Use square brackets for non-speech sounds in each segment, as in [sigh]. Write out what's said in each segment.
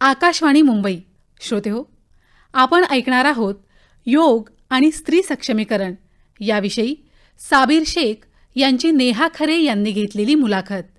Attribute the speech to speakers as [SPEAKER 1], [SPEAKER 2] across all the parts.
[SPEAKER 1] आकाशवाणी मुंबई. श्रोते हो आपण ऐकणार आहोत योग आणि स्त्री सक्षमीकरण. याविषयी साबीर शेख यांची नेहा खरे यांनी घेतलेली मुलाखत.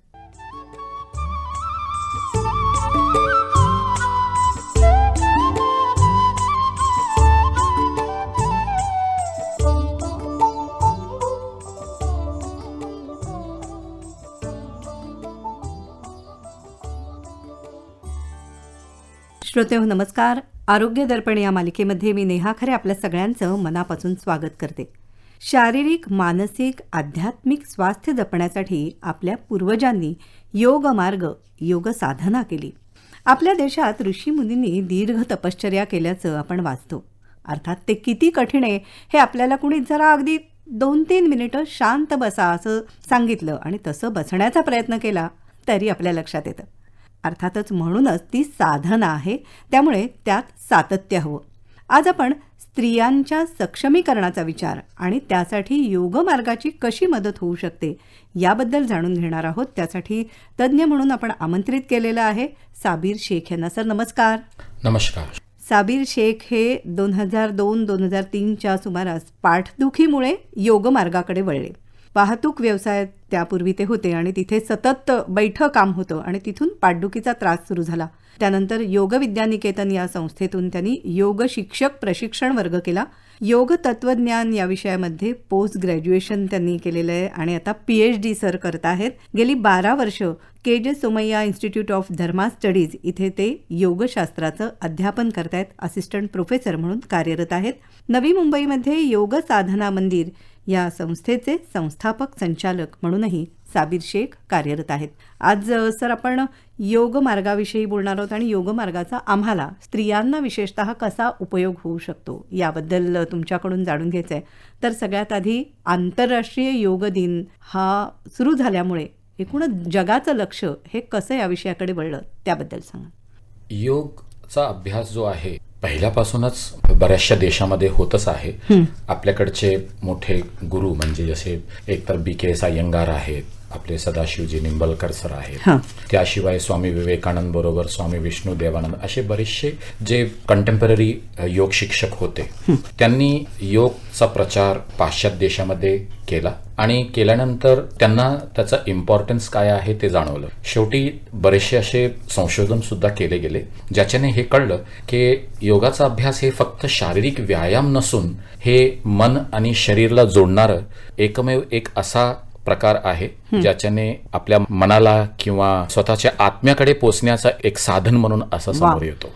[SPEAKER 2] श्रोते हो नमस्कार. आरोग्य दर्पण या मालिकेमध्ये मी नेहा खरे आपल्या सगळ्यांचं मनापासून स्वागत करते. शारीरिक मानसिक आध्यात्मिक स्वास्थ्य जपण्यासाठी आपल्या पूर्वजांनी योग मार्ग योग साधना केली. आपल्या देशात ऋषीमुनींनी दीर्घ तपश्चर्या केल्याचं आपण वाचतो. अर्थात ते किती कठीण आहे हे आपल्याला कुणी जरा अगदी दोन तीन मिनिटं शांत बसा असं सांगितलं आणि तसं बसण्याचा प्रयत्न केला तरी आपल्या लक्षात येतं. अर्थातच म्हणूनच ती साधना आहे त्यामुळे त्यात सातत्य हवं. आज आपण स्त्रियांच्या सक्षमीकरणाचा विचार आणि त्यासाठी योगमार्गाची कशी मदत होऊ शकते याबद्दल जाणून घेणार आहोत. त्यासाठी तज्ज्ञ म्हणून आपण आमंत्रित केलेलं आहे साबीर शेख यांना. सर नमस्कार.
[SPEAKER 3] नमस्कार.
[SPEAKER 2] साबीर शेख हे दोन हजार दोन दोन हजार तीनच्या सुमारास पाठदुखीमुळे योगमार्गाकडे वळले. वाहतूक व्यवसायात त्यापूर्वी ते होते आणि तिथे सतत बैठं काम होतं आणि तिथून पाठदुखीचा त्रास सुरू झाला. त्यानंतर योग विद्यानिकेतन या संस्थेतून त्यांनी योग शिक्षक प्रशिक्षण वर्ग केला. योग तत्वज्ञान या विषयामध्ये पोस्ट ग्रॅज्युएशन त्यांनी केलेलं आहे आणि आता पी एच डी सर करत आहेत. गेली बारा वर्ष K J Somaiya institute of Dharma studies इथे ते योगशास्त्राचं अध्यापन करतायत. असिस्टंट प्रोफेसर म्हणून कार्यरत आहेत. नवी मुंबईमध्ये योग साधना मंदिर या संस्थेचे संस्थापक संचालक म्हणूनही साबीर शेख कार्यरत आहेत. आज सर आपण योग मार्गाविषयी बोलणार आहोत आणि योग मार्गाचा आम्हाला स्त्रियांना विशेषतः कसा उपयोग होऊ शकतो याबद्दल तुमच्याकडून जाणून घ्यायचं आहे. तर सगळ्यात आधी आंतरराष्ट्रीय योग दिन हा सुरू झाल्यामुळे एकूणच जगाचं लक्ष हे कसं या विषयाकडे वळलं त्याबद्दल सांगा.
[SPEAKER 3] योगचा अभ्यास जो आहे पहिल्यापासूनच बऱ्याचशा देशामध्ये होतच आहे. आपल्याकडचे मोठे गुरु म्हणजे जसे एकतर बी के एस अय्यंगार आहेत आपले सदाशिवजी निंबलकर सर आहेत. त्याशिवाय स्वामी विवेकानंद बरोबर स्वामी विष्णू देवानंद असे बरेचसे जे कंटेम्पररी योग शिक्षक होते. त्यांनी योगचा प्रचार पाश्चात्य देशामध्ये केला आणि केल्यानंतर त्यांना त्याचा इम्पॉर्टन्स काय आहे ते जाणवलं. शेवटी बरेचसे असे संशोधन सुद्धा केले गेले ज्याच्याने हे कळलं की योगाचा अभ्यास हे फक्त शारीरिक व्यायाम नसून हे मन आणि शरीरला जोडणारं एकमेव एक असा प्रकार आहे ज्याच्याने आपल्या मनाला किंवा स्वतःच्या आत्म्याकडे पोचण्याचा एक साधन म्हणून असं समोर येतो.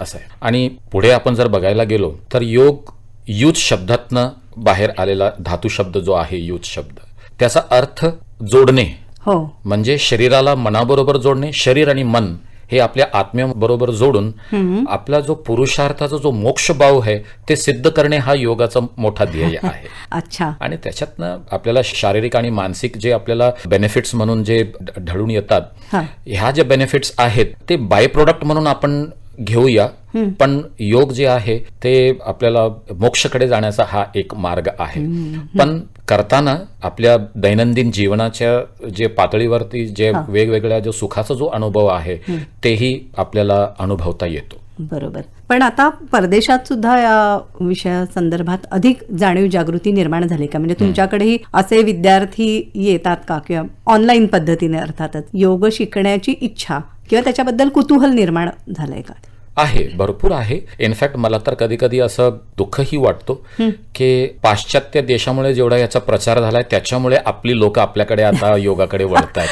[SPEAKER 3] असं आहे. आणि पुढे आपण जर बघायला गेलो तर योग युथ शब्दातनं बाहेर आलेला धातू शब्द जो आहे युथ शब्द त्याचा अर्थ जोडणे.
[SPEAKER 2] हो.
[SPEAKER 3] म्हणजे शरीराला मनाबरोबर जोडणे शरीर आणि मन हे आपल्या आत्म्याबरोबर जोडून आपला जो पुरुषार्थाचा जो मोक्षभाव आहे ते सिद्ध करणे हा योगाचा मोठा ध्येय [laughs] आहे.
[SPEAKER 2] अच्छा.
[SPEAKER 3] आणि त्याच्यातनं आपल्याला शारीरिक आणि मानसिक जे आपल्याला बेनिफिट्स म्हणून जे ढळून येतात. ह्या जे बेनिफिट्स आहेत ते बाय प्रोडक्ट म्हणून आपण घेऊया. पण योग जे आहे ते आपल्याला मोक्षकडे जाण्याचा हा एक मार्ग आहे. पण करताना आपल्या दैनंदिन जीवनाच्या जे पातळीवरती जे वेगवेगळ्या जो सुखाचा जो अनुभव आहे तेही आपल्याला अनुभवता येतो.
[SPEAKER 2] बरोबर. पण आता परदेशात सुद्धा या विषयासंदर्भात अधिक जाणीव जागृती निर्माण झाली का? म्हणजे तुमच्याकडेही असे विद्यार्थी येतात का? किंवा ऑनलाईन पद्धतीने अर्थातच योग शिकण्याची इच्छा किंवा त्याच्याबद्दल कुतूहल निर्माण झालं आहे का?
[SPEAKER 3] आहे भरपूर आहे. इनफॅक्ट मला तर कधी कधी असं दुःखही वाटतो की पाश्चात्य देशामुळे जेवढा याचा प्रचार झालाय त्याच्यामुळे आपली लोक आपल्याकडे आता [laughs] योगाकडे वळत आहेत.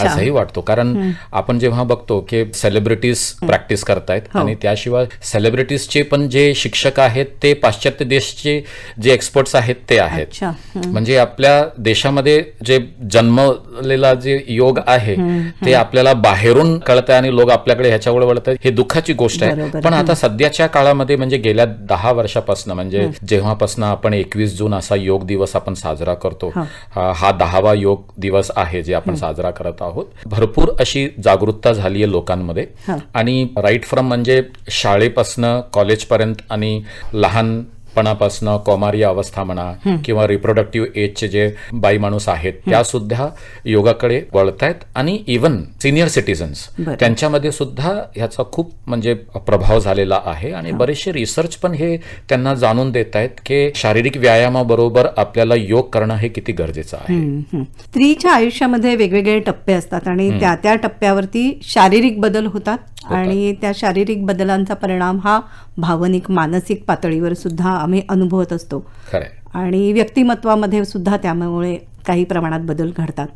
[SPEAKER 3] असंही वाटतो. कारण आपण जेव्हा बघतो की सेलिब्रिटीज प्रॅक्टिस करतायत आणि त्याशिवाय सेलिब्रिटीजचे पण जे शिक्षक आहेत ते पाश्चात्य देशचे जे एक्सपर्ट्स आहेत ते आहेत. म्हणजे आपल्या देशामध्ये जे जन्मलेला जे योग आहे ते आपल्याला बाहेरून कळत आहे आणि लोक आपल्याकडे ह्याच्यामुळे वळत आहेत हे दुःखाची गोष्ट आहे.
[SPEAKER 2] बरोबर.
[SPEAKER 3] पण आता सध्याच्या काळामध्ये म्हणजे गेल्या दहा वर्षापासून म्हणजे जेव्हापासून आपण एकवीस जून असा योग दिवस आपण साजरा करतो हा. हा दहावा योग दिवस आहे जे आपण साजरा करत आहोत. भरपूर अशी जागरूकता झाली आहे लोकांमध्ये. आणि राईट फ्रॉम म्हणजे शाळेपासनं कॉलेजपर्यंत आणि लहान बालपणापासून कौमार्य अवस्था म्हणा किंवा रिप्रोडक्टिव्ह एजचे जे बाई माणूस आहेत त्या सुद्धा योगाकडे वळतायत. आणि इवन सिनियर सिटीजन्स. त्यांच्यामध्ये सुद्धा ह्याचा खूप म्हणजे प्रभाव झालेला आहे. आणि बरेचसे रिसर्च पण हे त्यांना जाणून देत आहेत की शारीरिक व्यायामाबरोबर आपल्याला योग करणं हे किती गरजेचं आहे.
[SPEAKER 2] स्त्रीच्या आयुष्यामध्ये वेगवेगळे टप्पे असतात आणि त्या त्या टप्प्यावरती शारीरिक बदल होतात. आणि त्या शारीरिक बदलांचा परिणाम हा भावनिक मानसिक पातळीवर सुद्धा आम्ही अनुभवत असतो. आणि व्यक्तिमत्वामध्ये सुद्धा त्यामुळे काही प्रमाणात बदल घडतात.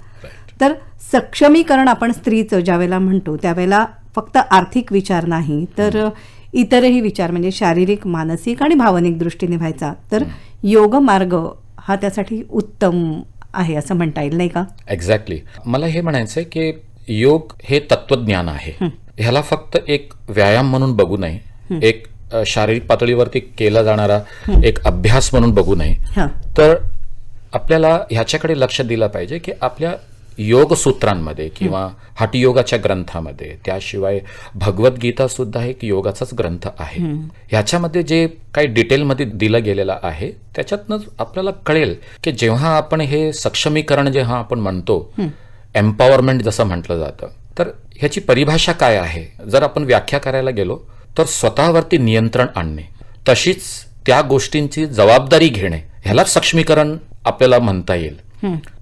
[SPEAKER 2] तर सक्षमीकरण आपण स्त्रीचं ज्यावेळेला म्हणतो त्यावेळेला फक्त आर्थिक विचार नाही तर इतरही विचार म्हणजे शारीरिक मानसिक आणि भावनिक दृष्टीने व्हायचा तर योग मार्ग हा त्यासाठी उत्तम आहे असं म्हणता येईल नाही का?
[SPEAKER 3] एक्झॅक्टली मला हे म्हणायचंय की योग हे तत्वज्ञान आहे. ह्याला फक्त एक व्यायाम म्हणून बघू नये. एक शारीरिक पातळीवरती केला जाणारा एक अभ्यास म्हणून बघू नये. तर आपल्याला ह्याच्याकडे लक्ष दिलं पाहिजे की आपल्या योग सूत्रांमध्ये किंवा हठयोगाच्या ग्रंथामध्ये त्याशिवाय भगवद्गीता सुद्धा एक योगाचाच ग्रंथ आहे. ह्याच्यामध्ये जे काही डिटेलमध्ये दिलं गेलेलं आहे त्याच्यातनं आपल्याला कळेल की जेव्हा आपण हे सक्षमीकरण जेव्हा आपण म्हणतो एम्पॉवरमेंट जसं म्हटलं जातं तर ह्याची परिभाषा काय आहे? जर आपण व्याख्या करायला गेलो तर स्वतःवरती नियंत्रण आणणे तशीच त्या गोष्टींची जबाबदारी घेणे ह्यालाच सक्षमीकरण आपल्याला म्हणता येईल.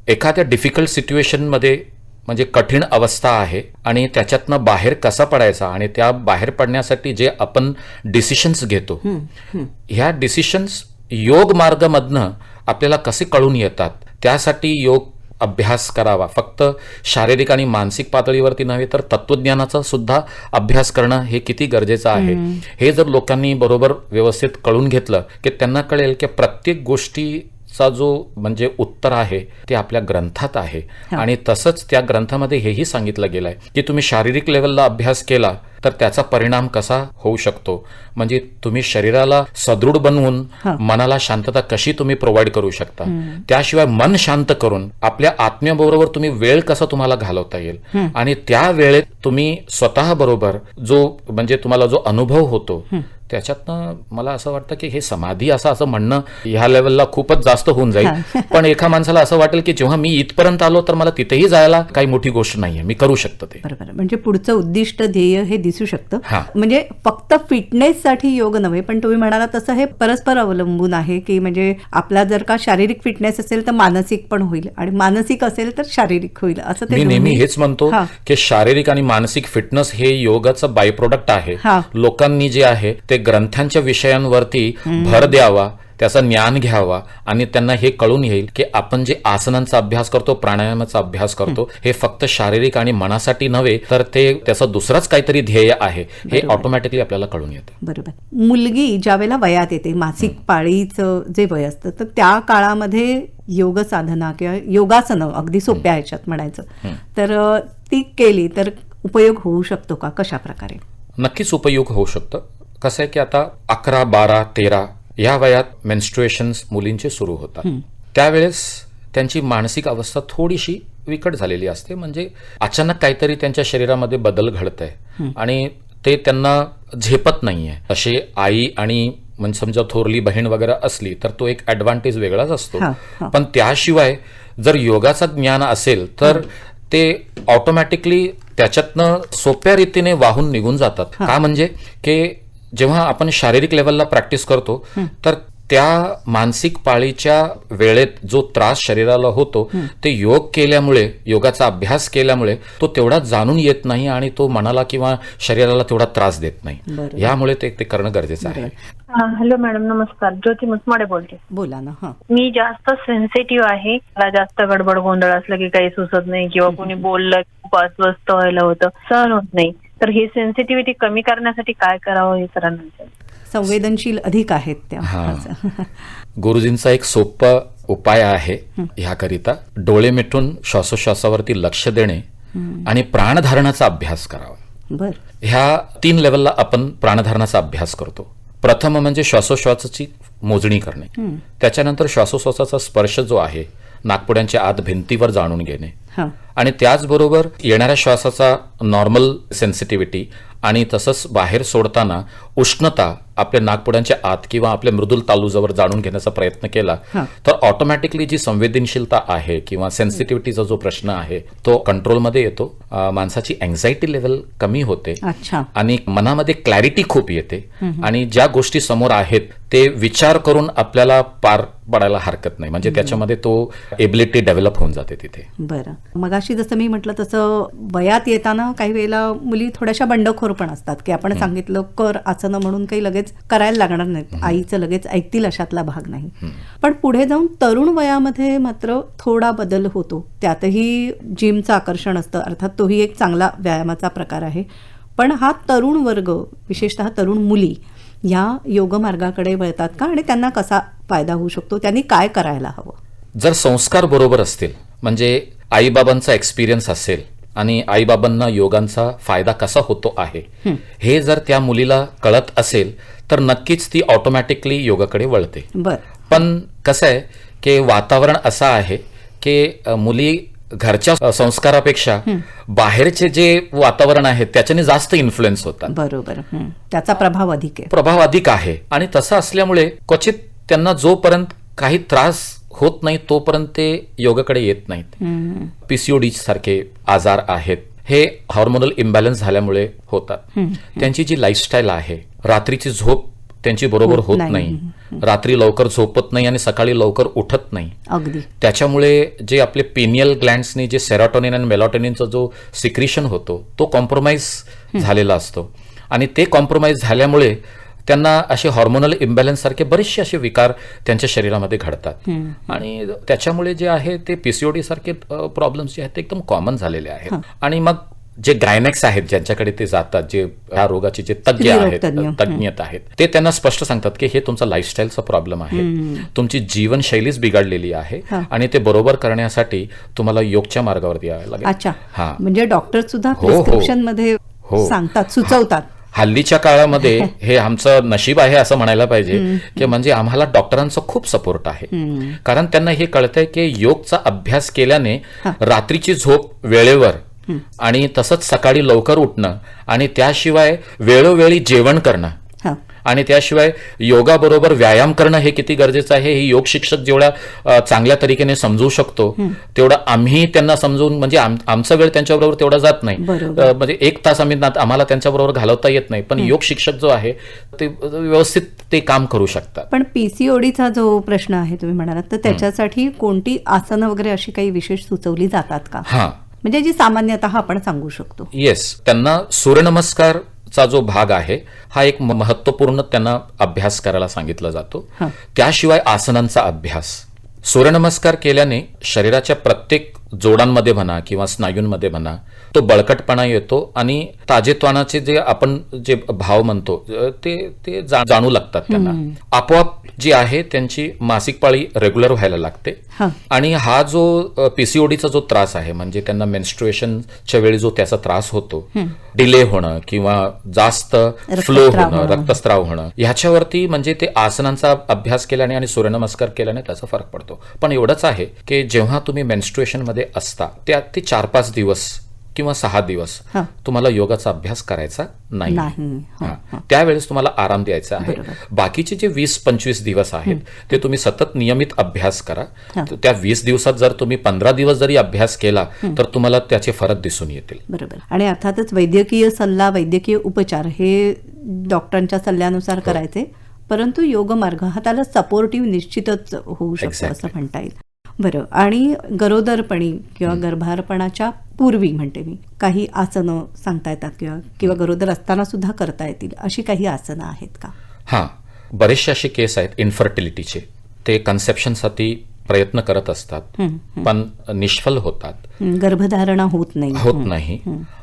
[SPEAKER 3] एखाद्या डिफिकल्ट सिच्युएशनमध्ये म्हणजे कठीण अवस्था आहे आणि त्याच्यातनं बाहेर कसा पडायचा आणि त्या बाहेर पडण्यासाठी जे आपण डिसिशन्स घेतो ह्या डिसिशन्स योग मार्गमधनं आपल्याला कसे कळून येतात? त्यासाठी योग अभ्यास करावा. फक्त शारीरिक आणि मानसिक पातळीवरती नव्हे तर तत्वज्ञानाचा सुद्धा अभ्यास करणं हे किती गरजेचं आहे. हे जर लोकांनी बरोबर व्यवस्थित कळून घेतलं की त्यांना कळेल की प्रत्येक गोष्टीचा जो म्हणजे उत्तर आहे ते आपल्या ग्रंथात आहे. आणि तसंच त्या ग्रंथामध्ये हेही सांगितलं गेलंय की तुम्ही शारीरिक लेवलला अभ्यास केला तर त्याचा परिणाम कसा होऊ शकतो? म्हणजे तुम्ही शरीराला सदृढ बनवून मनाला शांतता कशी तुम्ही प्रोव्हाइड करू शकता? त्याशिवाय मन शांत करून आपल्या आत्म्याबरोबर तुम्ही वेळ कसा तुम्हाला घालवता येईल? आणि त्या वेळेत तुम्ही स्वतः बरोबर जो म्हणजे तुम्हाला जो अनुभव होतो त्याच्यातनं मला असं वाटतं की हे समाधी असं असं म्हणणं ह्या लेवलला खूपच जास्त होऊन जाईल. [laughs] पण एका माणसाला असं वाटेल की जेव्हा मी इथपर्यंत आलो तर मला तिथेही जायला काही मोठी गोष्ट नाहीये. मी करू शकतो ते.
[SPEAKER 2] बरोबर. म्हणजे पुढचं उद्दिष्ट ध्येय हे दिसू शकतं. म्हणजे फक्त फिटनेससाठी योग नव्हे पण तुम्ही म्हणाला तसं हे परस्पर अवलंबून आहे की म्हणजे आपला जर का शारीरिक फिटनेस असेल तर मानसिक पण होईल आणि मानसिक असेल तर शारीरिक होईल असं ते
[SPEAKER 3] मी नेहमी हेच म्हणतो. की शारीरिक आणि मानसिक फिटनेस हे योगाचं बाय प्रोडक्ट आहे
[SPEAKER 2] हा.
[SPEAKER 3] लोकांनी जे आहे ते ग्रंथांच्या विषयांवरती भर द्यावा त्याचं ज्ञान घ्यावा आणि त्यांना हे कळून येईल की आपण जे आसनांचा अभ्यास करतो प्राणायामाचा अभ्यास करतो हे. फक्त शारीरिक आणि मनासाठी नव्हे तर ते त्याचं दुसरंच काहीतरी ध्येय आहे हे ऑटोमॅटिकली आपल्याला कळून येतं.
[SPEAKER 2] बरोबर. मुलगी ज्या वेळेला वयात येते मासिक पाळीचं जे वय असतं तर त्या काळामध्ये योग साधना किंवा योगासनं अगदी सोप्या ह्याच्यात म्हणायचं. तर ती केली तर उपयोग होऊ शकतो का? कशा प्रकारे?
[SPEAKER 3] नक्कीच उपयोग होऊ शकतं. कसं आहे की आता अकरा बारा तेरा या वयात मेन्स्ट्रुएशन्स मुलींचे सुरू होतात. त्यावेळेस त्यांची मानसिक अवस्था थोडीशी विकट झालेली असते. म्हणजे अचानक काहीतरी त्यांच्या शरीरामध्ये बदल घडत आहे आणि ते त्यांना झेपत नाहीये. असे आई आणि म्हणजे समजा थोरली बहीण वगैरे असली तर तो एक ऍडव्हान्टेज वेगळाच असतो. पण त्याशिवाय जर योगाचं ज्ञान असेल तर ते ऑटोमॅटिकली त्याच्यातनं सोप्या रीतीने वाहून निघून जातात. का म्हणजे की जेव्हा आपण शारीरिक लेवलला प्रॅक्टिस करतो तर त्या मानसिक पाळीच्या वेळेत जो त्रास शरीराला होतो ते योग केल्यामुळे योगाचा अभ्यास केल्यामुळे तो तेवढा जाणून येत नाही आणि तो मनाला किंवा शरीराला तेवढा त्रास देत नाही. यामुळे ते ते करणं गरजेचं आहे.
[SPEAKER 4] हा, हॅलो मॅडम नमस्कार. ज्योती मुसमाडे बोलते.
[SPEAKER 2] बोला ना हा.
[SPEAKER 4] मी जास्त सेन्सिटिव्ह आहे. मला जास्त गडबड गोंधळ असलं की काही सुचत नाही किंवा कोणी बोललं की खूप अस्वस्थ व्हायला होतं. सहन होत नाही. तर ही सेन्सिटिव्हिटी कमी करण्यासाठी काय करावं हे सरांना.
[SPEAKER 2] संवेदनशील अधिक आहेत त्या.
[SPEAKER 3] हा. [laughs] गुरुजींचा एक सोपा उपाय आहे ह्याकरिता डोळे मिटून श्वासोश्वासावरती लक्ष देणे आणि प्राणधारणाचा अभ्यास करावा.
[SPEAKER 2] बर.
[SPEAKER 3] ह्या तीन लेवलला आपण प्राणधारणाचा अभ्यास करतो. प्रथम म्हणजे श्वासोश्वासाची मोजणी करणे. त्याच्यानंतर श्वासोश्वासाचा स्पर्श जो आहे नागपुड्यांच्या आत भिंतीवर जाणून घेणे. आणि त्याचबरोबर येणाऱ्या श्वासाचा नॉर्मल सेन्सिटिव्हिटी आणि तसंच बाहेर सोडताना उष्णता आपल्या नागपुड्यांच्या आत किंवा आपल्या मृदुल तालूजवळ जाणून घेण्याचा प्रयत्न केला. तर ऑटोमॅटिकली जी संवेदनशीलता आहे किंवा सेन्सिटिव्हिटीचा जो प्रश्न आहे तो कंट्रोलमध्ये येतो. माणसाची अँझायटी लेवल कमी होते.
[SPEAKER 2] अच्छा.
[SPEAKER 3] आणि मनामध्ये क्लॅरिटी खूप येते. आणि ज्या गोष्टी समोर आहेत ते विचार करून आपल्याला पार पडायला हरकत नाही. म्हणजे त्याच्यामध्ये तो एबिलिटी डेव्हलप होऊन जाते तिथे.
[SPEAKER 2] बरं. मगाशी जसं मी म्हटलं तसं वयात येताना काही वेळेला मुली थोड्याशा बंडखोर पण असतात की आपण सांगितलं कर आसनं म्हणून काही लगेच करायला लागणार नाहीत. आईचं लगेच ऐकतील अशातला भाग नाही. पण पुढे जाऊन तरुण वयामध्ये मात्र थोडा बदल होतो. त्यातही जिमचं आकर्षण असतं. अर्थात तोही एक चांगला व्यायामाचा प्रकार आहे. पण हा तरुण वर्ग विशेषतः तरुण मुली या योगमार्गाकडे वळतात का? आणि त्यांना कसा फायदा होऊ शकतो? त्यांनी काय करायला हवं?
[SPEAKER 3] जर संस्कार बरोबर असतील म्हणजे आईबाबांचा एक्सपिरियन्स असेल आणि आईबाबांना योगांचा फायदा कसा होतो आहे हे. जर त्या मुलीला कळत असेल तर नक्कीच ती ऑटोमॅटिकली योगाकडे वळते. पण कसं आहे की वातावरण असं आहे की मुली घरच्या संस्कारापेक्षा बाहेरचे जे वातावरण आहे त्याच्याने जास्त इन्फ्लुएन्स होतात.
[SPEAKER 2] बरोबर. त्याचा प्रभाव अधिक आहे.
[SPEAKER 3] प्रभाव अधिक आहे. आणि तसं असल्यामुळे क्वचित त्यांना जोपर्यंत काही त्रास होत नाही तोपर्यंत ते योगाकडे येत नाहीत. पीसीओडी सारखे आजार आहेत. हे हॉर्मोनल इम्बॅलन्स झाल्यामुळे होतात. त्यांची जी लाईफस्टाईल आहे रात्रीची झोप त्यांची बरोबर
[SPEAKER 2] होत नाही.
[SPEAKER 3] रात्री लवकर झोपत नाही आणि सकाळी लवकर उठत नाही.
[SPEAKER 2] अगदी.
[SPEAKER 3] त्याच्यामुळे जे आपले पिनियल ग्लँड्सनी जे सेरोटोनिन आणि मेलॉटोनिनचा जो सिक्रिशन होतो तो कॉम्प्रोमाइज झालेला असतो. आणि ते कॉम्प्रोमाइज झाल्यामुळे त्यांना असे हॉर्मोनल इम्बॅलन्स सारखे बरेचसे असे विकार त्यांच्या शरीरामध्ये घडतात. आणि त्याच्यामुळे जे आहे ते पीसीओडी सारखे प्रॉब्लेम्स जे आहेत ते एकदम कॉमन झालेले आहेत. आणि मग जे गायनेक्स आहेत ज्यांच्याकडे ते जातात जे ह्या रोगाचे जे तज्ज्ञ आहेत
[SPEAKER 2] तज्ञ.
[SPEAKER 3] तज्ञत आहेत ते त्यांना स्पष्ट सांगतात की हे तुमचा लाईफस्टाईलचा प्रॉब्लेम आहे. तुमची जीवनशैलीच बिघडलेली आहे आणि ते बरोबर करण्यासाठी तुम्हाला योगच्या मार्गावरती यावं लागेल.
[SPEAKER 2] अच्छा.
[SPEAKER 3] हा.
[SPEAKER 2] म्हणजे डॉक्टर सुद्धा
[SPEAKER 3] हो, हो.
[SPEAKER 2] मध्ये
[SPEAKER 3] हो.
[SPEAKER 2] सांगतात सुचवतात.
[SPEAKER 3] हल्लीच्या काळामध्ये [laughs] हे आमचं नशीब आहे असं म्हणायला पाहिजे की म्हणजे आम्हाला डॉक्टरांचा खूप सपोर्ट आहे. कारण त्यांना हे कळतंय की योगचा अभ्यास केल्याने रात्रीची झोप वेळेवर आणि तसंच सकाळी लवकर उठणं आणि त्याशिवाय वेळोवेळी जेवण करणं आणि त्याशिवाय योगाबरोबर व्यायाम करणं हे किती गरजेचं आहे हे योग शिक्षक जेवढ्या चांगल्या तरीकेने समजू शकतो तेवढं आम्ही त्यांना समजून म्हणजे आम- आमचा वेळ त्यांच्याबरोबर तेवढा जात नाही. म्हणजे एक तास आम्ही आम्हाला त्यांच्याबरोबर घालवता येत नाही. पण योग शिक्षक जो आहे ते व्यवस्थित ते काम करू शकतात.
[SPEAKER 2] पण पीसीओडीचा जो प्रश्न आहे तुम्ही म्हणालात तर त्याच्यासाठी कोणती आसनं वगैरे अशी काही विशेष सुचवली जातात का?
[SPEAKER 3] हा.
[SPEAKER 2] म्हणजे जी सामान्यतः आपण सांगू शकतो.
[SPEAKER 3] येस. त्यांना सूर्यनमस्कारचा जो भाग आहे हा एक महत्त्वपूर्ण त्यांना अभ्यास करायला सांगितला जातो. त्याशिवाय आसनांचा अभ्यास सूर्यनमस्कार केल्याने शरीराच्या प्रत्येक जोडांमध्ये म्हणा किंवा स्नायूंमध्ये म्हणा तो बळकटपणा येतो आणि ताजेतवानाचे जे आपण जे भाव म्हणतो ते ते जाणू लागतात त्यांना. आपोआप जी आहे त्यांची मासिक पाळी रेग्युलर व्हायला लागते. आणि हा जो पीसीओडीचा जो त्रास आहे म्हणजे त्यांना मेन्स्ट्रुएशनच्या वेळी जो त्याचा त्रास होतो डिले होणं किंवा जास्त फ्लो होणं. रक्तस्राव होणं ह्याच्यावरती म्हणजे ते आसनांचा अभ्यास केल्याने आणि सूर्यनमस्कार केल्याने त्याचा फरक पडतो. पण एवढंच आहे की जेव्हा तुम्ही मेन्स्ट्रुएशन मध्ये असता त्या ते चार पाच दिवस किंवा सहा दिवस. तुम्हाला योगाचा अभ्यास करायचा नाही.
[SPEAKER 2] नाही. हो,
[SPEAKER 3] हा. त्यावेळेस तुम्हाला आराम द्यायचा आहे. बाकीचे जे वीस पंचवीस दिवस आहेत ते तुम्ही सतत नियमित अभ्यास करा. त्या वीस दिवसात जर तुम्ही पंधरा दिवस जरी अभ्यास केला तर तुम्हाला त्याचे फरक दिसून येतील.
[SPEAKER 2] बरोबर. आणि अर्थातच वैद्यकीय सल्ला वैद्यकीय उपचार हे डॉक्टरांच्या सल्ल्यानुसार
[SPEAKER 3] हो.
[SPEAKER 2] करायचे परंतु योगमार्ग हा त्याला सपोर्टिव्ह निश्चितच होऊ शकतो. असं म्हणता येईल. बरं आणि गरोदरपणी किंवा गर्भारपणाच्या पूर्वी म्हणते मी काही आसनं सांगता येतात किंवा किंवा गरोदर असताना सुद्धा करता येतील अशी काही आसनं आहेत का?
[SPEAKER 3] हां बरेचसे असे केस आहेत इन्फर्टिलिटीचे ते कन्सेप्शनसाठी प्रयत्न करत असतात पण निष्फल होतात.
[SPEAKER 2] गर्भधारणा होत नाही.
[SPEAKER 3] होत नाही.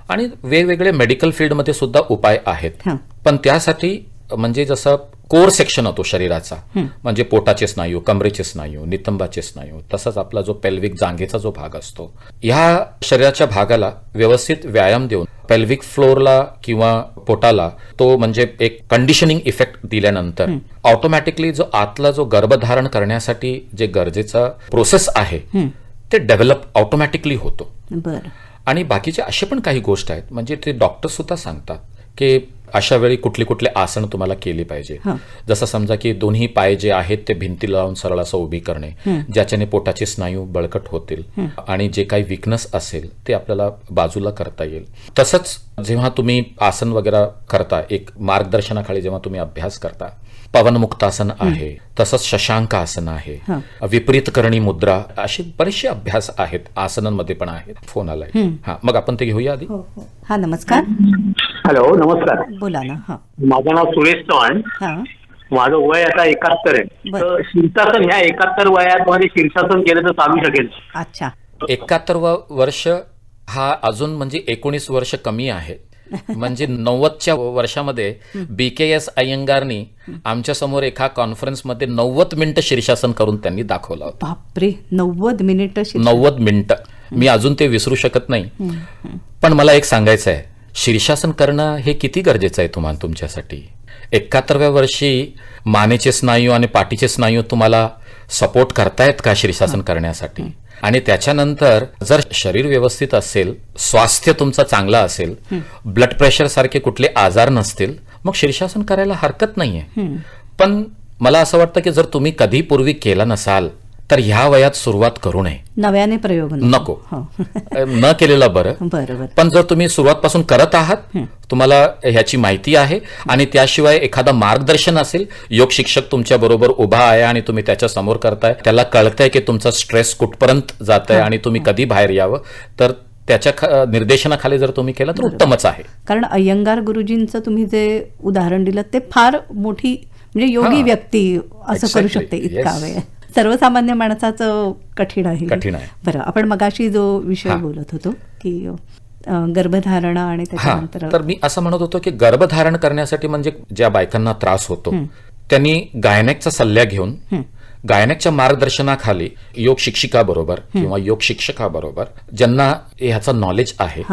[SPEAKER 3] आणि वेगवेगळे मेडिकल फील्डमध्ये सुद्धा उपाय आहेत. पण त्यासाठी म्हणजे जसं कोर सेक्शन होतो शरीराचा म्हणजे पोटाचे स्नायू कमरेचे स्नायू नितंबाचे स्नायू तसंच आपला जो पेल्विक जांघेचा जो भाग असतो ह्या शरीराच्या भागाला व्यवस्थित व्यायाम देऊन पेल्विक फ्लोअरला किंवा पोटाला तो म्हणजे एक कंडिशनिंग इफेक्ट दिल्यानंतर ऑटोमॅटिकली जो आतला जो गर्भधारण करण्यासाठी जे गरजेचा प्रोसेस आहे ते डेव्हलप ऑटोमॅटिकली होतो. आणि बाकीचे असे पण काही गोष्ट आहेत म्हणजे ते डॉक्टर सुद्धा सांगतात की अशा वेळी कुठली कुठली आसन तुम्हाला केली पाहिजे. जसं समजा की दोन्ही पाय जे आहेत ते भिंतीला लावून सरळ असं उभी करणे ज्याच्याने पोटाचे स्नायू बळकट होतील आणि जे काही विकनेस असेल ते आपल्याला बाजूला करता येईल. तसंच जेव्हा तुम्ही आसन वगैरे करता एक मार्गदर्शनाखाली जेव्हा तुम्ही अभ्यास करता पवनमुक्तासन आहे तसंच शशांक आसन आहे. विपरीत करणी मुद्रा असे बरेचसे अभ्यास आहेत आसनांमध्ये पण आहेत फोन आलाय. हा. मग आपण ते घेऊया आधी.
[SPEAKER 2] हो हो. हा नमस्कार.
[SPEAKER 5] हॅलो नमस्कार.
[SPEAKER 2] बोला ना हा.
[SPEAKER 5] माझं नाव सुरेश चव्हाण.
[SPEAKER 2] हा.
[SPEAKER 5] माझं वय आता एकाहत्तर आहे. तर शीर्षासन ह्या एकाहत्तर वयात मध्ये शीर्षासन केलं तर चालू शकेल.
[SPEAKER 2] अच्छा.
[SPEAKER 3] एकाहत्तर वर्ष हा अजून म्हणजे एकोणीस वर्ष कमी आहे. म्हणजे नव्वदच्या वर्षामध्ये बी के एस अय्यंगारनी आमच्यासमोर एका कॉन्फरन्समध्ये नव्वद मिनिटं शीर्षासन करून त्यांनी दाखवलं होतं.
[SPEAKER 2] बापरे नव्वद मिनिट
[SPEAKER 3] नव्वद मिनिटं. मी अजून ते विसरू शकत नाही. पण मला एक सांगायचं आहे. शीर्षासन करणं हे किती गरजेचं आहे तुम्हाला तुमच्यासाठी? एकाहत्तरव्या वर्षी मानेचे स्नायू आणि पाठीचे स्नायू तुम्हाला सपोर्ट करतायत का शीर्षासन करण्यासाठी? आणि त्याच्यानंतर जर शरीर व्यवस्थित असेल स्वास्थ्य तुमचं चांगलं असेल ब्लड प्रेशर सारखे कुठले आजार नसतील मग शीर्षासन करायला हरकत नाहीये. पण मला असं वाटतं की जर तुम्ही कधी पूर्वी केला नसाल तर ह्या वयात सुरुवात करू नये.
[SPEAKER 2] नव्याने प्रयोग
[SPEAKER 3] नको.
[SPEAKER 2] हो.
[SPEAKER 3] न केलेलं बरं. [laughs]
[SPEAKER 2] बरोबर.
[SPEAKER 3] पण जर तुम्ही सुरुवातपासून करत आहात तुम्हाला ह्याची माहिती आहे आणि त्याशिवाय एखादा मार्गदर्शन असेल योग शिक्षक तुमच्या बरोबर उभा आहे आणि तुम्ही त्याच्यासमोर करताय त्याला कळतंय की तुमचा स्ट्रेस कुठपर्यंत जात आहे आणि तुम्ही कधी बाहेर यावं तर त्याच्या निर्देशनाखाली जर तुम्ही केलं तर उत्तमच आहे.
[SPEAKER 2] कारण अय्यंगार गुरुजींचं तुम्ही जे उदाहरण दिलं ते फार मोठी म्हणजे योगी. व्यक्ती असं करू. शकते इतका. वेळ. सर्वसामान्य माणसाचं कठीण आहे
[SPEAKER 3] कठीण आहे.
[SPEAKER 2] बरं आपण मगाशी जो विषय. बोलत होतो की गर्भधारणा आणि त्याच्यानंतर
[SPEAKER 3] तर मी असं म्हणत होतो की गर्भधारण करण्यासाठी म्हणजे ज्या बायकांना त्रास होतो त्यांनी गायनेकचा सल्ला घेऊन गायनेकच्या मार्गदर्शनाखाली योग शिक्षिका बरोबर किंवा योग शिक्षकाबरोबर ज्यांना ह्याचं नॉलेज आहे.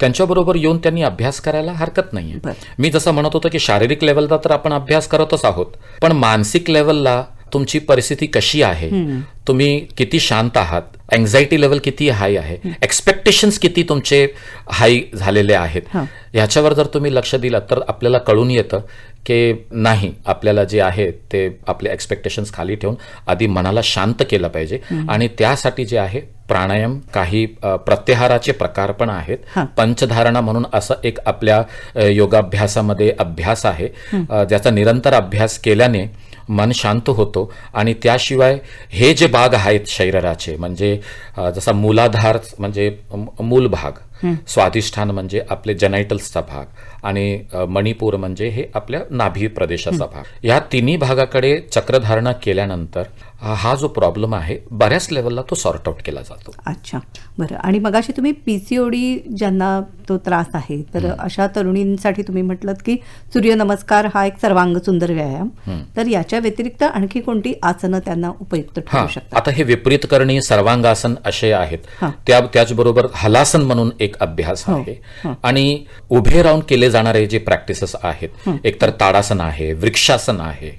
[SPEAKER 3] त्यांच्याबरोबर येऊन त्यांनी अभ्यास करायला हरकत नाहीये. मी जसं म्हणत होतो की शारीरिक लेवलला तर आपण अभ्यास करतच आहोत पण मानसिक लेवलला तुमची परिस्थिती कशी आहे? तुम्ही किती शांत आहात? अँझायटी लेवल किती हाय आहे? एक्सपेक्टेशन्स किती तुमचे हाय झालेले आहेत. ह्याच्यावर जर तुम्ही लक्ष दिलं तर आपल्याला कळून येतं की नाही आपल्याला जे आहे ते आपले एक्सपेक्टेशन्स खाली ठेवून आधी मनाला शांत केलं पाहिजे. आणि त्यासाठी जे आहे प्राणायाम काही प्रत्याहाराचे प्रकार पण आहेत. पंचधारणा म्हणून असं एक आपल्या योगाभ्यासामध्ये अभ्यास आहे. ज्याचा निरंतर अभ्यास केल्याने मन शांत होतो आणि त्याशिवाय हे जे भाग आहेत शरीराचे म्हणजे जसा मूलाधार म्हणजे मूल भाग स्वाधिष्ठान म्हणजे आपले जेनायटल्सचा भाग आणि मणिपूर म्हणजे हे आपल्या नाभी प्रदेशाचा भाग. या तिन्ही भागाकडे चक्रधारणा केल्यानंतर हा जो प्रॉब्लेम आहे बऱ्याच लेवलला तो सॉर्ट आउट केला जातो.
[SPEAKER 2] अच्छा. बरं. आणि मगाशी तुम्ही पीसीओडी ज्यांना तो त्रास आहे तर अशा तरुणींसाठी तुम्ही म्हटलं की सूर्यनमस्कार हा एक सर्वांग सुंदर व्यायाम. तर याच्या व्यतिरिक्त आणखी कोणती आसनं त्यांना उपयुक्त ठरू शकतात?
[SPEAKER 3] आता हे विपरीत करणी सर्वांगासन असे आहेत. त्या त्याचबरोबर हलासन म्हणून एक अभ्यास
[SPEAKER 2] हो,
[SPEAKER 3] आहे. आणि उभे राहून केले जाणारे जे प्रॅक्टिसेस आहेत एकतर ताडासन आहे वृक्षासन आहे.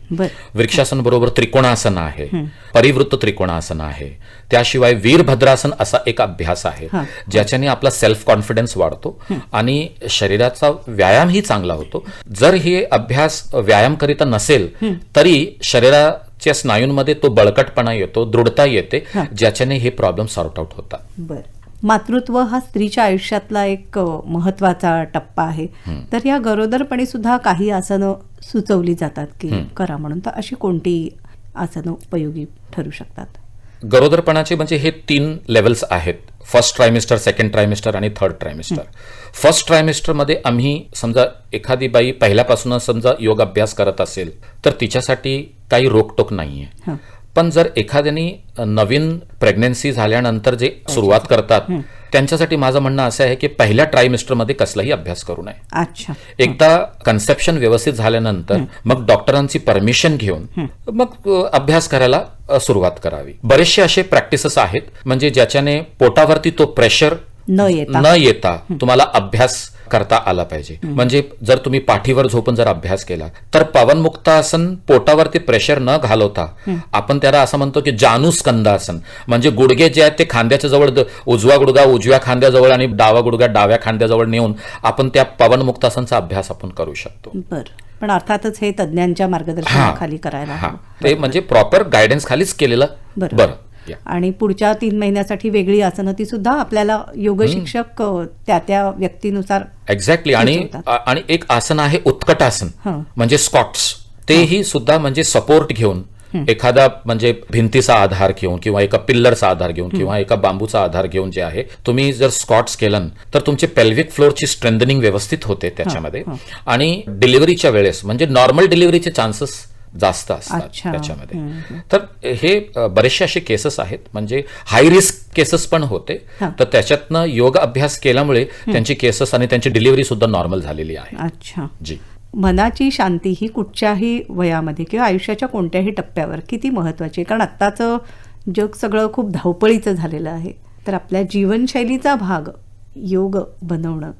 [SPEAKER 3] वृक्षासन बरोबर त्रिकोणासन आहे. परिवृत्त त्रिकोणासन आहे. त्याशिवाय वीरभद्रासन असा एक अभ्यास आहे. ज्याच्याने आपला सेल्फ कॉन्फिडन्स वाढतो आणि शरीराचा व्यायामही चांगला होतो. जर हे अभ्यास व्यायाम करिता नसेल तरी शरीराच्या स्नायूंमध्ये तो बळकटपणा येतो दृढता येते ज्याच्याने हे प्रॉब्लेम सॉर्ट आउट होतात.
[SPEAKER 2] बर. मातृत्व हा स्त्रीच्या आयुष्यातला एक महत्त्वाचा टप्पा आहे. तर या गरोदरपणी सुद्धा काही आसनं सुचवली जातात की करा म्हणून. तर अशी कोणती आसनं उपयोगी ठरू शकतात?
[SPEAKER 3] गरोदरपणाचे म्हणजे हे तीन लेवल्स आहेत. फर्स्ट ट्रायमिस्टर सेकंड ट्रायमिस्टर आणि थर्ड ट्रायमिस्टर फर्स्ट ट्रायमिस्टरमध्ये आम्ही समजा एखादी बाई पहिल्यापासूनच समजा योग अभ्यास करत असेल तर तिच्यासाठी काही रोकटोक नाहीये. पण जर एखाद्याने नवीन प्रेग्नन्सी झाल्यानंतर जे सुरुवात करतात त्यांच्यासाठी माझं म्हणणं असं आहे की पहिल्या ट्रायमिस्टरमध्ये कसलाही अभ्यास करू नये.
[SPEAKER 2] अच्छा.
[SPEAKER 3] एकदा कन्सेप्शन व्यवस्थित झाल्यानंतर मग डॉक्टरांची परमिशन घेऊन मग अभ्यास करायला सुरुवात करावी. बरेचसे असे प्रॅक्टिसेस आहेत म्हणजे ज्याच्याने पोटावरती तो प्रेशर
[SPEAKER 2] न येता.
[SPEAKER 3] न येता तुम्हाला अभ्यास करता आला पाहिजे. म्हणजे जर तुम्ही पाठीवर झोपून जर अभ्यास केला तर पवनमुक्तासन पोटावरती प्रेशर न घालवता आपण त्याला असं म्हणतो की जानू स्कंदासन म्हणजे गुडघे जे आहेत ते खांद्याच्या जवळ उजवा गुडघा उजव्या खांद्याजवळ आणि डावा गुडघा डाव्या खांद्याजवळ नेऊन आपण त्या पवनमुक्तासनचा अभ्यास आपण करू शकतो.
[SPEAKER 2] बर. पण अर्थातच हे तज्ज्ञांच्या मार्गदर्शनाखाली करायला.
[SPEAKER 3] ते म्हणजे प्रॉपर गायडन्स खालीच केलेलं. बरं.
[SPEAKER 2] आणि पुढच्या तीन महिन्यासाठी वेगळी आसनं ती सुद्धा आपल्याला योग शिक्षक त्या त्या व्यक्तीनुसार
[SPEAKER 3] एक्झॅक्टली आणि आणि एक आसन आहे उत्कटासन. म्हणजे स्कॉट्स. तेही सुद्धा म्हणजे सपोर्ट घेऊन एखादा म्हणजे भिंतीचा आधार घेऊन किंवा एका पिल्लरचा आधार घेऊन किंवा एका बांबूचा आधार घेऊन जे आहे तुम्ही जर स्कॉट्स केलं तर तुमचे पेल्विक फ्लोअरची स्ट्रेंथनिंग व्यवस्थित होते त्याच्यामध्ये. आणि डिलिव्हरीच्या वेळेस म्हणजे नॉर्मल डिलिव्हरीचे चान्सेस जास्त असतात. त्याच्यामध्ये. तर हे बरेचसे असे केसेस आहेत. म्हणजे हाय रिस्क केसेस पण होते. तर त्याच्यातनं योग अभ्यास केल्यामुळे त्यांची केसेस आणि त्यांची डिलिव्हरी सुद्धा नॉर्मल झालेली आहे.
[SPEAKER 2] अच्छा.
[SPEAKER 3] जी.
[SPEAKER 2] मनाची शांती ही कुठच्याही वयामध्ये किंवा आयुष्याच्या कोणत्याही टप्प्यावर किती महत्वाची आहे? कारण आत्ताचं जग सगळं खूप धावपळीचं झालेलं आहे. तर आपल्या जीवनशैलीचा भाग योग बनवणं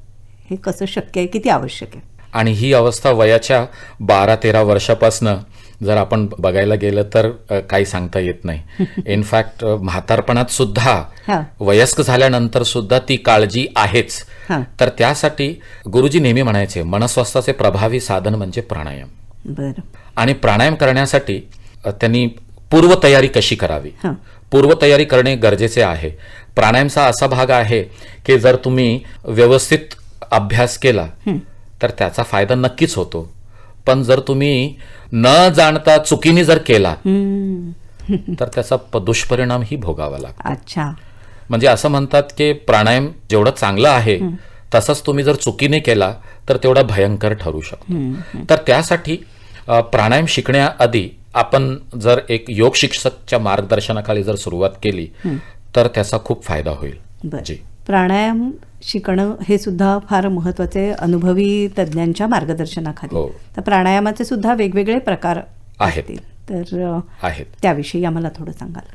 [SPEAKER 2] हे कसं शक्य आहे? किती आवश्यक आहे?
[SPEAKER 3] आणि ही अवस्था वयाच्या बारा तेरा वर्षापासनं जर आपण बघायला गेलं तर काही सांगता येत नाही. [laughs] इनफॅक्ट म्हातारपणात सुद्धा. वयस्क झाल्यानंतर सुद्धा ती काळजी आहेच. तर त्यासाठी गुरुजी नेहमी म्हणायचे मनस्वास्थाचे प्रभावी साधन म्हणजे प्राणायाम.
[SPEAKER 2] बरं.
[SPEAKER 3] आणि प्राणायाम करण्यासाठी त्यांनी पूर्वतयारी कशी करावी. पूर्वतयारी करणे गरजेचे आहे. प्राणायामचा असा भाग आहे की जर तुम्ही व्यवस्थित अभ्यास केला तर त्याचा फायदा नक्कीच होतो. पण जर तुम्ही न जाणता चुकीने जर केला तर त्याचा दुष्परिणामही भोगावा लागतो.
[SPEAKER 2] अच्छा.
[SPEAKER 3] म्हणजे असं म्हणतात की प्राणायाम जेवढं चांगलं आहे तसंच तुम्ही जर चुकीने केला तर तेवढा भयंकर ठरू शकतो. तर त्यासाठी प्राणायाम शिकण्याआधी आपण जर एक योग शिक्षकच्या मार्गदर्शनाखाली जर सुरुवात केली तर त्याचा खूप फायदा होईल. जी.
[SPEAKER 2] प्राणायाम शिकणं हे सुद्धा फार महत्त्वाचे अनुभवी तज्ज्ञांच्या मार्गदर्शनाखाली
[SPEAKER 3] हो.
[SPEAKER 2] तर प्राणायामाचे सुद्धा वेगवेगळे प्रकार
[SPEAKER 3] आहेत.
[SPEAKER 2] तर
[SPEAKER 3] आहेत
[SPEAKER 2] त्याविषयी आम्हाला थोडं सांगाल?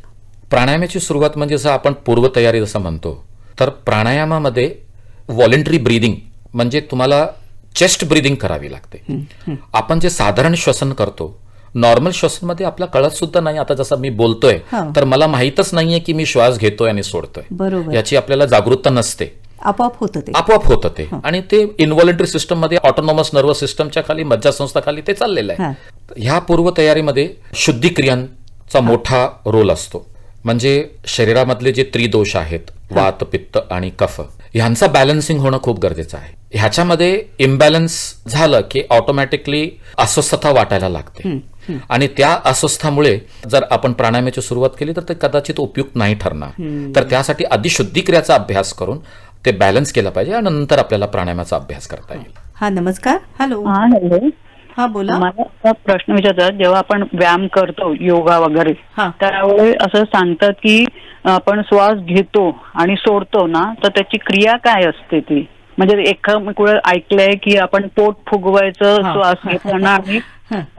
[SPEAKER 3] प्राणायामाची सुरुवात म्हणजे जसं आपण पूर्वतयारी जसं म्हणतो तर प्राणायामामध्ये व्हॉलेंटरी ब्रीदिंग म्हणजे तुम्हाला चेस्ट ब्रीदिंग करावी लागते आपण जे साधारण श्वसन करतो नॉर्मल श्वसनमध्ये आपला कळत सुद्धा नाही आता जसं मी बोलतोय. तर मला माहीतच नाहीये की मी श्वास घेतोय आणि सोडतोय
[SPEAKER 2] बरोबर.
[SPEAKER 3] याची आपल्याला जागरूकता नसते
[SPEAKER 2] आपोआप होतं ते.
[SPEAKER 3] आपोआप होतं ते. आणि ते इन्व्हॉलेंटरी सिस्टममध्ये ऑटोनॉमस नर्वस सिस्टमच्या खाली मज्जासंस्थाखाली ते चाललेलं. आहे. ह्या पूर्वतयारीमध्ये शुद्धीक्रियांचा मोठा रोल असतो. म्हणजे शरीरामधले जे त्रिदोष आहेत वात पित्त आणि कफ ह्यांचा बॅलन्सिंग होणं खूप गरजेचं आहे. ह्याच्यामध्ये इम्बॅलन्स झालं की ऑटोमॅटिकली अस्वस्थता वाटायला लागते. आणि त्या अस्वस्थामुळे जर आपण प्राणायामाची सुरुवात केली तर ते कदाचित उपयुक्त नाही ठरणार. तर त्यासाठी आधी शुद्धीक्रियाचा अभ्यास करून ते बॅलन्स केलं पाहिजे आणि नंतर आपल्याला प्राणायामाचा अभ्यास करता येईल.
[SPEAKER 2] हा नमस्कार. हॅलो
[SPEAKER 6] हा हॅलो
[SPEAKER 2] हा बोला.
[SPEAKER 6] मला प्रश्न विचारतात जेव्हा आपण व्यायाम करतो योगा वगैरे
[SPEAKER 2] हा.
[SPEAKER 6] त्यावेळी असं सांगतात की आपण श्वास घेतो आणि सोडतो ना तर त्याची क्रिया काय असते ती? म्हणजे एक कुठे ऐकलंय की आपण पोट फुगवायचं. श्वास घेताना आणि.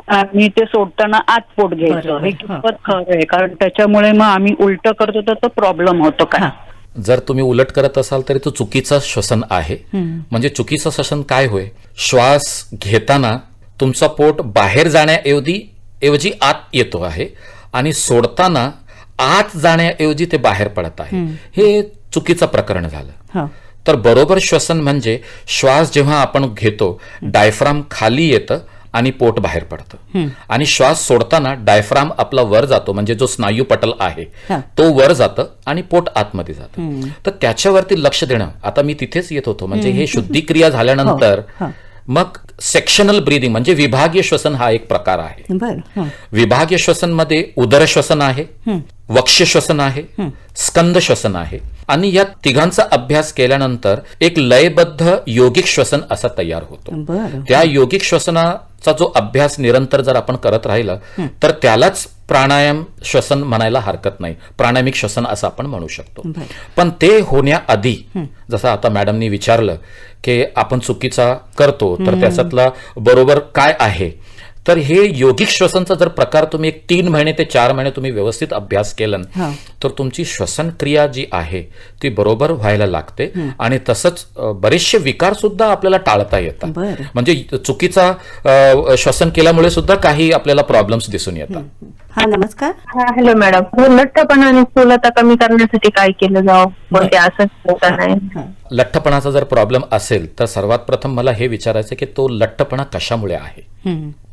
[SPEAKER 6] आणि ते सोडताना आत पोट घ्यायचं. हे. कितपत खरं आहे? कारण त्याच्यामुळे मग आम्ही उलट करतो तर तो प्रॉब्लेम होतो
[SPEAKER 2] हा.
[SPEAKER 6] काय
[SPEAKER 3] जर तुम्ही उलट करत असाल तरी तो चुकीचा श्वसन आहे. म्हणजे चुकीचं श्वसन काय होय? श्वास घेताना तुमचा पोट बाहेर जाण्याऐवजी ऐवजी आत येतो आहे आणि सोडताना आत जाण्याऐवजी ते बाहेर पडत आहे. हे चुकीचं प्रकरण झालं.
[SPEAKER 2] हा.
[SPEAKER 3] तर बरोबर श्वसन म्हणजे श्वास जेव्हा आपण घेतो डायफ्राम खाली येतं आणि पोट बाहेर पडतं. आणि श्वास सोडताना डायफ्राम आपला वर जातो म्हणजे जो स्नायू पटल आहे. तो वर जातं आणि पोट आतमध्ये जातं. तर त्याच्यावरती लक्ष देणं आता मी तिथेच येत होतो म्हणजे हे. शुद्धीक्रिया झाल्यानंतर
[SPEAKER 2] हो.
[SPEAKER 3] मग सेक्शनल ब्रीदिंग म्हणजे विभागीय श्वसन हा एक प्रकार आहे. विभागीय श्वसनमध्ये उदर श्वसन आहे वक्ष श्वसन आहे स्कंद श्वसन आहे. आणि या तिघांचा अभ्यास केल्यानंतर एक लयबद्ध योगिक श्वसन असा तयार होतो. त्या योगिक श्वसनाचा जो अभ्यास निरंतर जर आपण करत राहिलं तर त्यालाच प्राणायाम श्वसन म्हणायला हरकत नाही. प्राणायामिक श्वसन असं आपण म्हणू शकतो. पण ते होण्याआधी जसं आता मॅडमनी विचारलं की आपण चुकीचा करतो तर त्याच्यातला बरोबर काय आहे? तर हे योगिक श्वसनचा जर प्रकार तुम्ही एक तीन महिने ते चार महिने तुम्ही व्यवस्थित अभ्यास केला.
[SPEAKER 2] तर
[SPEAKER 3] तुमची श्वसन क्रिया जी आहे ती बरोबर व्हायला लागते आणि तसंच बरेचसे विकार सुद्धा आपल्याला टाळता येतात. म्हणजे चुकीचा श्वसन केल्यामुळे सुद्धा काही आपल्याला प्रॉब्लेम्स दिसून येतात.
[SPEAKER 2] हा. नमस्कार.
[SPEAKER 4] हा हॅलो मॅडम लठ्ठपणा आणि स्थूलता कमी करण्यासाठी काय केलं जावं? केलं नाही.
[SPEAKER 3] लठ्ठपणाचा जर प्रॉब्लेम असेल तर सर्वात प्रथम मला हे विचारायचं की तो लठ्ठपणा कशामुळे आहे.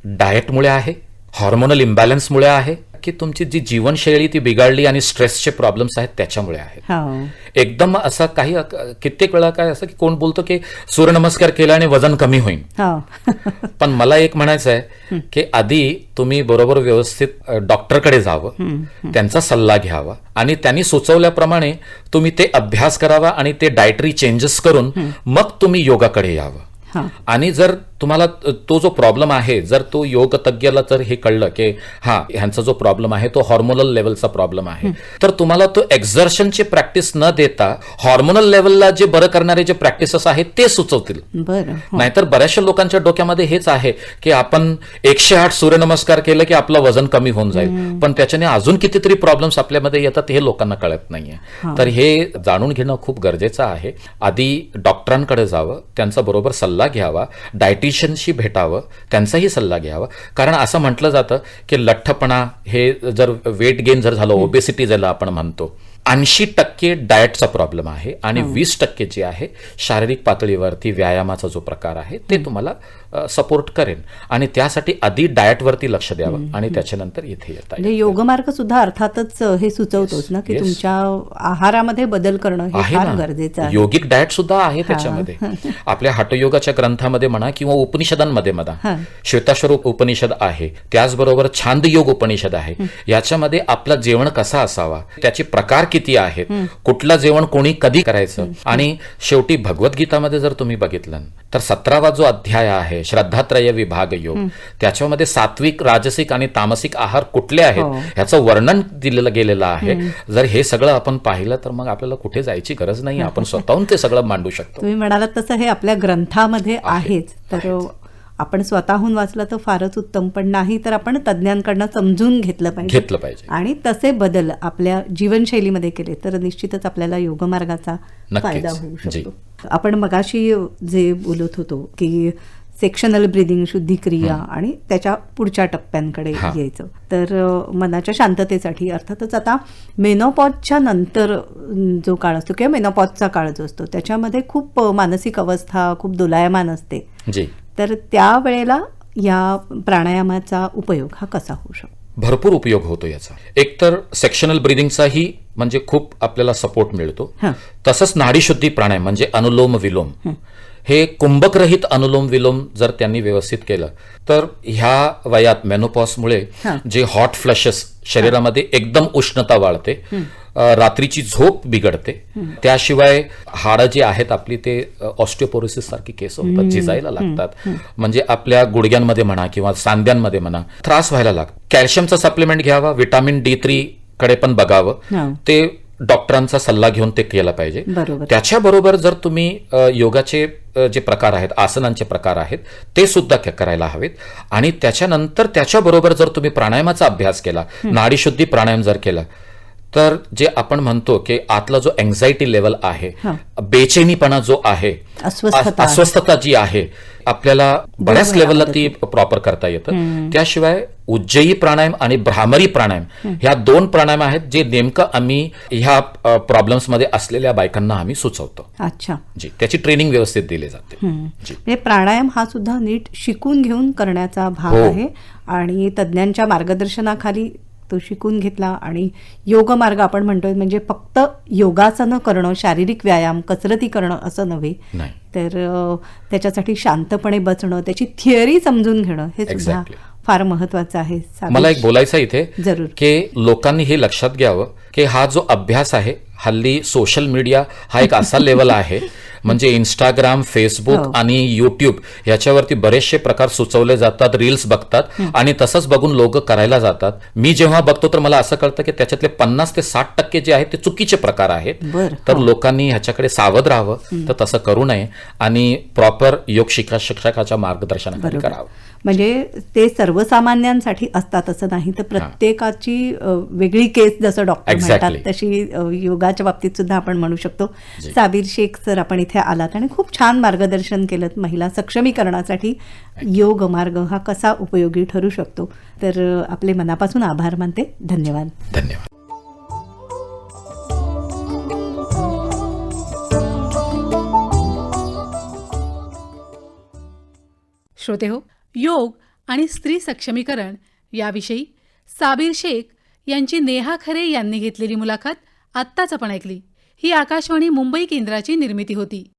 [SPEAKER 3] डाएटमुळे आहे? हॉर्मोनल इम्बॅलन्समुळे आहे? की तुमची जी जीवनशैली ती बिघडली आणि स्ट्रेसचे प्रॉब्लेम्स आहेत त्याच्यामुळे आहेत.
[SPEAKER 2] हो.
[SPEAKER 3] एकदम असं काही कित्येक वेळा काय असं की कोण बोलतो की सूर्यनमस्कार केल्याने वजन कमी होईल
[SPEAKER 2] हो. [laughs]
[SPEAKER 3] पण मला एक म्हणायचं आहे की आधी तुम्ही बरोबर व्यवस्थित डॉक्टरकडे जावं. त्यांचा सल्ला घ्यावा आणि त्यांनी सुचवल्याप्रमाणे तुम्ही ते अभ्यास करावा आणि ते डायटरी चेंजेस करून मग तुम्ही योगाकडे यावं. आणि जर तुम्हाला तो जो प्रॉब्लेम आहे जर तो योग तज्ञाला जर हे कळलं की हा ह्यांचा जो प्रॉब्लेम आहे तो हॉर्मोनल लेवलचा प्रॉब्लेम आहे. तर तुम्हाला तो एक्झर्शनची प्रॅक्टिस न देता हॉर्मोनल लेवलला जे बरं करणारे जे प्रॅक्टिसेस आहेत ते सुचवतील.
[SPEAKER 2] हो.
[SPEAKER 3] नाहीतर बऱ्याचशा लोकांच्या डोक्यामध्ये हेच आहे की आपण एकशे आठ सूर्यनमस्कार केलं की आपलं वजन कमी होऊन जाईल. पण त्याच्याने अजून कितीतरी प्रॉब्लेम्स आपल्यामध्ये येतात हे लोकांना कळत नाहीये. तर हे जाणून घेणं खूप गरजेचं आहे. आधी डॉक्टरांकडे जावं त्यांचा बरोबर सल्ला घ्यावा. डायटिशियनशी भेटावं त्यांचाही सल्ला घ्यावा. कारण असं म्हटलं जातं की लठ्ठपणा हे जर वेट गेन जर झालं ओबेसिटी ज्याला आपण म्हणतो ऐंशी टक्के डाएटचा प्रॉब्लेम आहे आणि वीस टक्के जे आहे शारीरिक पातळीवरती व्यायामाचा जो प्रकार आहे ते तुम्हाला सपोर्ट करेन. आणि त्यासाठी आधी डाएटवरती लक्ष द्यावं. आणि त्याच्यानंतर इथे येता
[SPEAKER 2] म्हणजे योगमार्ग सुद्धा अर्थातच हे सुचवतोच ना की. तुमच्या आहारामध्ये बदल करणं हे फार गरजेचं आहे.
[SPEAKER 3] योगिक डाएट सुद्धा आहे त्याच्यामध्ये. [laughs] आपल्या हटयोगाच्या ग्रंथामध्ये म्हणा किंवा उपनिषदांमध्ये. म्हणा श्वेताश्वर उपनिषद आहे त्याचबरोबर छांद योग उपनिषद आहे. याच्यामध्ये आपला जेवण कसा असावा त्याचे प्रकार किती आहेत कुठलं जेवण कोणी कधी करायचं? आणि शेवटी भगवद्गीतामध्ये जर तुम्ही बघितलं तर सतरावा जो अध्याय आहे श्रद्धात्रय विभाग योग. त्याच्यामध्ये सात्विक राजसिक आणि तामसिक आहार कुठले
[SPEAKER 2] हो.
[SPEAKER 3] आहेत ह्याचं वर्णन दिलेलं गेलेलं आहे. जर हे सगळं आपण पाहिलं तर मग आपल्याला कुठे जायची गरज नाही. आपण [laughs] स्वतःहून ते सगळं मांडू शकतो.
[SPEAKER 2] तुम्ही म्हणालात तसं हे आपल्या ग्रंथामध्ये आहेच. तर आपण स्वतःहून वाचलं तर फारच उत्तम पण नाही तर आपण तज्ज्ञांकडनं समजून घेतलं पाहिजे.
[SPEAKER 3] घेतलं पाहिजे.
[SPEAKER 2] आणि तसे बदल आपल्या जीवनशैलीमध्ये केले तर निश्चितच आपल्याला योगमार्गाचा. फायदा होऊ. शकतो. आपण मगाशी जे बोलत होतो की सेक्शनल ब्रिदिंग शुद्धिक्रिया आणि त्याच्या पुढच्या टप्प्यांकडे. यायचं. तर मनाच्या शांततेसाठी अर्थातच आता मेनोपॉजच्या नंतर जो काळ असतो किंवा मेनोपॉजचा काळ जो असतो त्याच्यामध्ये खूप मानसिक अवस्था खूप दोलायमान असते.
[SPEAKER 3] जी.
[SPEAKER 2] तर त्यावेळेला या प्राणायामाचा उपयोग हा कसा होऊ शकतो?
[SPEAKER 3] भरपूर उपयोग होतो याचा. एकतर सेक्शनल ब्रिदिंगचाही म्हणजे खूप आपल्याला सपोर्ट मिळतो. तसंच नाडीशुद्धी प्राणायाम म्हणजे अनुलोम विलोम. हे कुंभकरहित अनुलोम विलोम जर त्यांनी व्यवस्थित केलं तर ह्या वयात मेनोपॉसमुळे. जे हॉट फ्लशेस शरीरामध्ये एकदम उष्णता वाढते रात्रीची झोप बिघडते. त्याशिवाय हाडं जी आहेत आपली ते ऑस्टिओपोरोसिस सारखी केस होतात झिजायला लागतात. म्हणजे आपल्या गुडघ्यांमध्ये म्हणा किंवा सांध्यांमध्ये म्हणा त्रास व्हायला लागतो. कॅल्शियमचा सप्लिमेंट घ्यावा विटामिन डी थ्री कडे पण. बघावं. ते डॉक्टरांचा सल्ला घेऊन ते केलं पाहिजे.
[SPEAKER 2] बरोबर.
[SPEAKER 3] त्याच्याबरोबर जर तुम्ही योगाचे जे प्रकार आहेत आसनांचे प्रकार आहेत ते सुद्धा करायला हवेत. आणि त्याच्यानंतर त्याच्याबरोबर जर तुम्ही प्राणायामाचा अभ्यास केला नाडीशुद्धी प्राणायाम जर केला तर जे आपण म्हणतो की आतला जो एन्झायटी लेवल आहे. बेचैनीपणा जो आहे
[SPEAKER 2] अस्वस्थता.
[SPEAKER 3] अस- अस्वस्थता जी आहे आपल्याला बऱ्याच लेवलला ती प्रॉपर करता येतं. त्याशिवाय उज्जयी प्राणायाम आणि भ्रामरी प्राणायाम ह्या दोन प्राणायाम आहेत जे नेमकं आम्ही ह्या प्रॉब्लेम्समध्ये असलेल्या बायकांना आम्ही सुचवतो.
[SPEAKER 2] अच्छा.
[SPEAKER 3] जी त्याची ट्रेनिंग व्यवस्थित दिली जाते.
[SPEAKER 2] म्हणजे प्राणायाम हा सुद्धा नीट शिकून घेऊन करण्याचा भाग
[SPEAKER 3] हो.
[SPEAKER 2] आहे आणि तज्ज्ञांच्या मार्गदर्शनाखाली तो शिकून घेतला. आणि योग मार्ग आपण म्हणतोय म्हणजे फक्त योगासनं करणं शारीरिक व्यायाम कसरती करणं असं नव्हे. तर त्याच्यासाठी शांतपणे बसणं त्याची थिअरी समजून घेणं हे सुद्धा. फार महत्वाचं आहे
[SPEAKER 3] मला एक बोलायचं इथे
[SPEAKER 2] जरूर.
[SPEAKER 3] की लोकांनी हे लक्षात घ्यावं की हा जो अभ्यास आहे हल्ली सोशल मीडिया हा एक असा लेवल आहे [laughs] म्हणजे इंस्टाग्राम फेसबुक
[SPEAKER 2] हो.
[SPEAKER 3] आणि युट्यूब याच्यावरती बरेचसे प्रकार सुचवले जातात रील्स बघतात आणि तसंच बघून लोक करायला जातात. मी जेव्हा बघतो तर मला असं कळतं की त्याच्यातले पन्नास ते साठ टक्के जे आहेत ते चुकीचे प्रकार आहेत. तर लोकांनी ह्याच्याकडे सावध राहावं तर तसं करू नये आणि प्रॉपर योग शिका शिक्षकाच्या मार्गदर्शनाखाली
[SPEAKER 2] बरोबर.
[SPEAKER 3] करावं.
[SPEAKER 2] म्हणजे ते सर्वसामान्यांसाठी असतात असं नाही. तर प्रत्येकाची वेगळी केस जसं डॉक्टर
[SPEAKER 3] Exactly.
[SPEAKER 2] म्हणतात तशी योगाच्या बाबतीत सुद्धा आपण म्हणू शकतो. साबीर शेख सर आपण इथे आलात आणि खूप छान मार्गदर्शन केलं महिला सक्षमीकरणासाठी. योग मार्ग हा कसा उपयोगी ठरू शकतो? तर आपले मनापासून आभार मानते. धन्यवाद.
[SPEAKER 3] धन्यवाद.
[SPEAKER 1] श्रोते हो योग आणि स्त्री सक्षमीकरण याविषयी साबीर शेख यांची नेहा खरे यांनी घेतलेली मुलाखत आत्ताच आपण ऐकली. ही आकाशवाणी मुंबई केंद्राची निर्मिती होती.